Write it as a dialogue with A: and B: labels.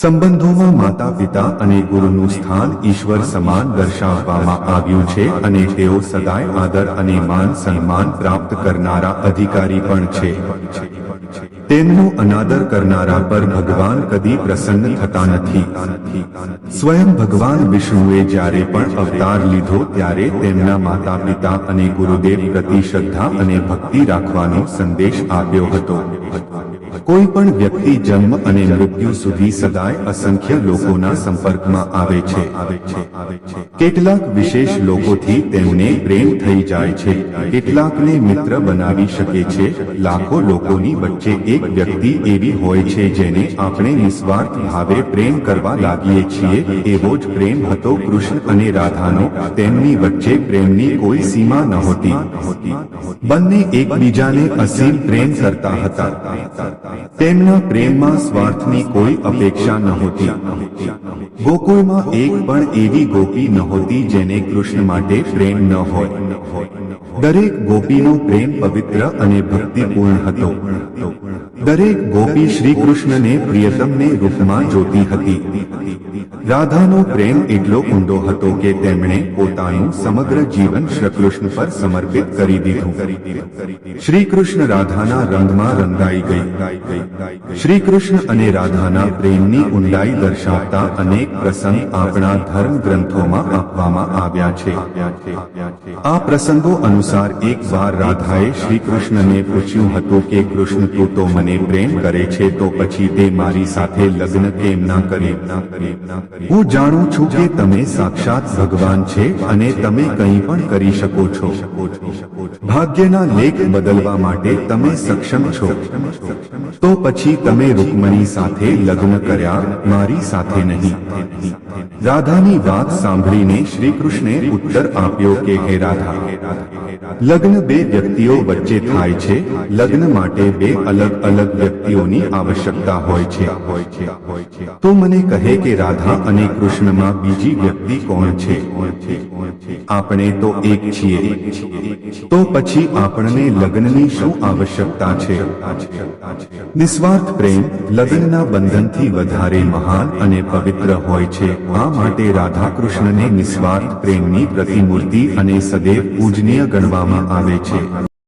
A: સંબંધોમાં માતા પિતા અને ગુરુનું સ્થાન ઈશ્વર સમાન દર્શાવવામાં આવ્યું છે અને તેઓ સદાય આદર અને માન સન્માન પ્રાપ્ત કરનારા અધિકારી પણ છે. તેમનો અનાદર કરનારા પર ભગવાન કદી પ્રસન્ન થતા નથી. સ્વયં ભગવાન વિષ્ણુએ જ્યારે પણ અવતાર લીધો ત્યારે તેમના માતા પિતા અને ગુરુદેવ પ્રતિ શ્રદ્ધા અને ભક્તિ રાખવાનો સંદેશ આપ્યો હતો. કોઈ પણ વ્યક્તિ જન્મ અને મૃત્યુ સુધી સદાય અસંખ્ય લોકોના સંપર્કમાં આવે છે. કેટલાક વિશેષ લોકોથી તેમને પ્રેમ થઈ જાય છે. કેટલાકને મિત્ર બનાવી શકે છે. લાખો લોકોની વચ્ચે એક વ્યક્તિ એવી હોય છે જેને આપણે નિસ્વાર્થ ભાવે પ્રેમ કરવા લાગીએ છીએ. એવો જ પ્રેમ હતો કૃષ્ણ અને રાધાનો. તેમની વચ્ચે પ્રેમની કોઈ સીમા નહોતી. બંને એકબીજાને અસીમ પ્રેમ કરતા હતા. તેમના પ્રેમમાં સ્વાર્થની કોઈ અપેક્ષા નહોતી. ગોકુળમાં એક પણ એવી ગોપી નહોતી જેને કૃષ્ણ માટે પ્રેમ ન હોય. દરેક ગોપીનો પ્રેમ પવિત્ર અને ભક્તિપૂર્ણ હતો. દરેક ગોપી શ્રી કૃષ્ણને પ્રિયતમને રૂપમાં જોતી હતી. રાધાનો પ્રેમ એટલો ઊંડો હતો કે તેમણે પોતાનું સમગ્ર જીવન શ્રીકૃષ્ણ પર સમર્પિત કરી દીધું. શ્રી કૃષ્ણ રાધાના રંગમાં રંગાઈ ગઈ. શ્રી કૃષ્ણ અને રાધાના પ્રેમની ઊંડાઈ દર્શાવતા અનેક પ્રસંગ આપણા ધર્મ ગ્રંથોમાં આપવામાં આવ્યા છે. આ પ્રસંગો અનુસાર એક વાર રાધાએ શ્રી કૃષ્ણને પૂછ્યું હતું કે, કૃષ્ણ, તું તો મને પ્રેમ કરે છે, તો પછી તે મારી સાથે લગ્ન કેમ ના કરે? હું જાણું છું કે તમે સાક્ષાત ભગવાન છે અને તમે કંઈ પણ કરી શકો છો. ભાગ્યના લેખ બદલવા માટે તમે સક્ષમ છો. તો પછી તમે રૂકમણી સાથે લગ્ન કર્યા, મારી સાથે નહીં. રાધાની વાત સાંભળીને શ્રી કૃષ્ણે ઉત્તર આપ્યો કે, હે રાધા, લગ્ન બે વ્યક્તિઓ વચ્ચે થાય છે. લગ્ન માટે બે અલગ અલગ વ્યક્તિઓની આવશ્યકતા હોય છે. તો મને કહે કે, રાધા અને કૃષ્ણમાં બીજી વ્યક્તિ કોણ છે? આપણે તો એક છીએ. તો પછી આપણને લગ્નની શું આવશ્યકતા છે? નિસ્વાર્થ પ્રેમ લગ્નના બંધનથી વધારે મહાન અને પવિત્ર હોય છે. આ માટે રાધાકૃષ્ણને નિસ્વાર્થ પ્રેમની પ્રતિમૂર્તિ અને સદૈવ પૂજનીય ગણવામાં આવે છે.